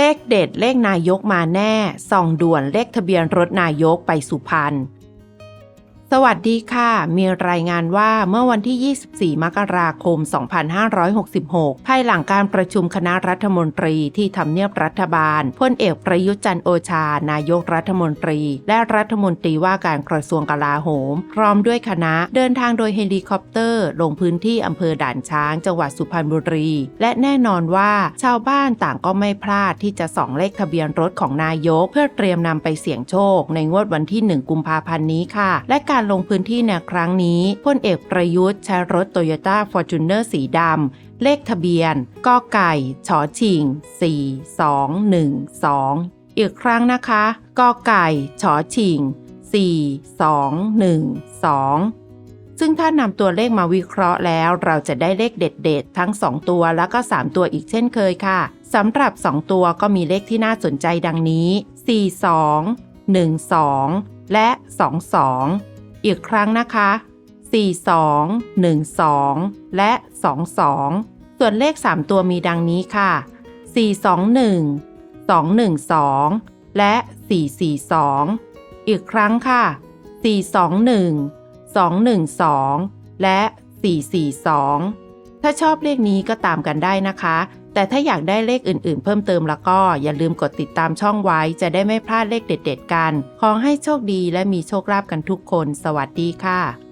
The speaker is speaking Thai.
เลขเด็ดเลขนายกมาแน่ส่องด่วนเลขทะเบียนรถนายกไปสุพรรณ สวัสดีค่ะ มีรายงานว่าเมื่อวันที่ 24 มกราคม 2566 ภายหลังการประชุมคณะรัฐมนตรีที่ทำเนียบรัฐบาลพลเอกประยุทธ์จันโอชา นายกรัฐมนตรี และรัฐมนตรีว่าการกระทรวงกลาโหม พร้อมด้วยคณะเดินทางโดยเฮลิคอปเตอร์ลงพื้นที่อำเภอด่านช้างจังหวัดสุพรรณบุรี และแน่นอนว่าชาวบ้านต่างก็ไม่พลาดที่จะส่องเลขทะเบียนรถของนายก เพื่อเตรียมนำไปเสี่ยงโชค ในงวดวันที่ 1 กุมภาพันธ์นี้ค่ะ และการลงพื้นที่ในครั้งนี้พลเอกประยุทธ์ใช้รถโตโยต้าฟอร์จูเนอร์สีดำเลขทะเบียนกอไก่ชอชิง 4212 อีกครั้งนะคะกอไก่ชอชิง 4212 ซึ่งถ้านำตัวเลขมาวิเคราะห์แล้ว เราจะได้เลขเด็ดๆ ทั้ง 2 ตัวแล้วก็ 3 ตัวอีกเช่นเคยค่ะสำหรับ 2 ตัวก็มีเลขที่น่าสนใจดังนี้ 42 12 และ 22 อีกครั้งนะคะ 42 12 และ 22 ส่วนเลข 3 ตัวมีดังนี้ค่ะ 421 212 และ 442 อีกครั้งค่ะ 421 212 และ 442 ถ้าชอบเลขนี้ก็ตามกันได้นะคะ แต่ถ้าอยากได้เลขอื่นๆ เพิ่มเติมแล้วก็อย่าลืมกดติดตามช่องไว้จะได้ไม่พลาดเลขเด็ด ๆ กัน ขอให้โชคดีและมีโชคลาภกันทุกคน สวัสดีค่ะ